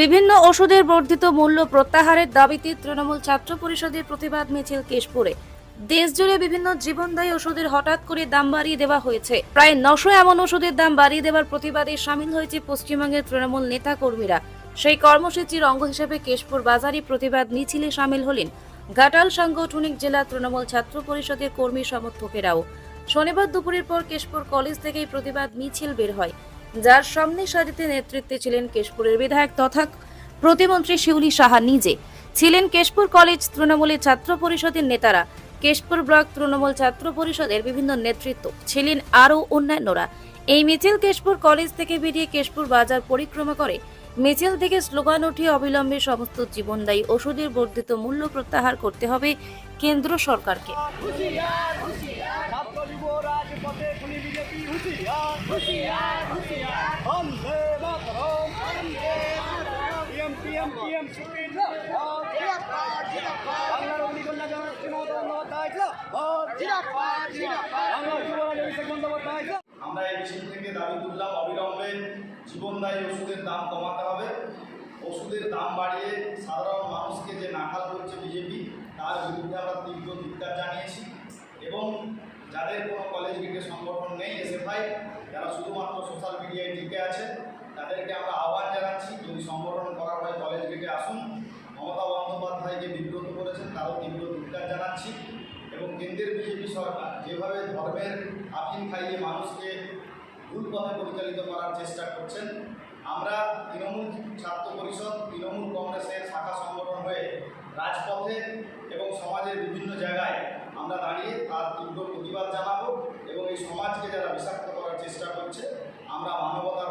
বিভিন্ন ওষুধের বর্ধিত মূল্য প্রত্যাহারের দাবিতে তৃণমূল ছাত্র পরিষদের প্রতিবাদ মিছিল কেশপুরে। দেশজুড়ে বিভিন্ন জীবনদায়ী ওষুধের হঠাৎ করে দাম বাড়িয়ে দেওয়া হয়েছে। প্রায় নশো এমন ওষুধের দাম বাড়িয়ে দেওয়ার প্রতিবাদে সামিল হয়েছে পশ্চিমবঙ্গের তৃণমূল নেতা কর্মীরা সেই কর্মসূচির অঙ্গ হিসেবে কেশপুর বাজারে প্রতিবাদ মিছিলে সামিল হলেন ঘাটাল সাংগঠনিক জেলা তৃণমূল ছাত্র পরিষদের কর্মী সমর্থকেরাও। শনিবার দুপুরের পর কেশপুর কলেজ থেকেই প্রতিবাদ মিছিল বের হয়। যার সামনে সারিতে নেতৃত্বে ছিলেন কেশপুরের বিধায়ক তথা প্রতিমন্ত্রী শিউলি সাহা নিজে। ছিলেন কেশপুর কলেজ তৃণমূলের ছাত্র পরিষদের নেতারা। কেশপুর ব্লক তৃণমূল ছাত্র পরিষদের বিভিন্ন নেতৃত্ব। ছিলেন আরও অন্যান্যরা। এই মিছিল কেশপুর কলেজ থেকে বেরিয়ে কেশপুর বাজার পরিক্রমা করে। মিছিল থেকে স্লোগান উঠিয়ে অবিলম্বে সমস্ত জীবনদায়ী ওষুধের বর্ধিত মূল্য প্রত্যাহার করতে হবে কেন্দ্র সরকারকে। ছাত্র যুব রাজপথে খুনি বিজেপি হুঁশিয়ার হুঁশিয়ার হুঁশিয়ার। Bande Mataram PM PM PM supreme বাংলার অগ্নিকন্যা জনশ্রী মমতা বন্দ্যোপাধ্যায় বাংলার যুবরাজ অভিষেক বন্দ্যোপাধ্যায় আমরা এই মিছিল থেকে দাবি তুললাম অবিলম্বে জীবনদায়ী ওষুধের দাম কমাতে হবে। ওষুধের দাম বাড়িয়ে সাধারণ মানুষকে যে নাকাল করছে বিজেপি তার বিরুদ্ধে আমরা তীব্র ধিক্কার জানিয়েছি। এবং যাদের কোনো কলেজ গেটে সংগঠন নেই এসএফআই যারা শুধুমাত্র সোশ্যাল মিডিয়ায় টিকে আছে তাদেরকে আমরা আহ্বান জানাচ্ছি, যদি সংগঠন করা হয় কলেজ গেটে আসুন। মমতা বন্দ্যোপাধ্যায়কে বিব্রত করেছেন, তারও তীব্র ধিক্কার জানাচ্ছি। এবং কেন্দ্রের বিজেপি সরকার, যেভাবে ধর্মের আফিন খাইয়ে মানুষকে ভুল পথে পরিচালিত করার চেষ্টা করছেন, আমরা তৃণমূল ছাত্র পরিষদ, তৃণমূল কংগ্রেসের শাখা সংগঠন হয়ে রাজপথে এবং সমাজের বিভিন্ন জায়গায় আমরা দাঁড়িয়ে তার তীব্র প্রতিবাদ জানাব এবং এই সমাজকে যারা বিষাক্ত করার চেষ্টা করছে, আমরা মানবতার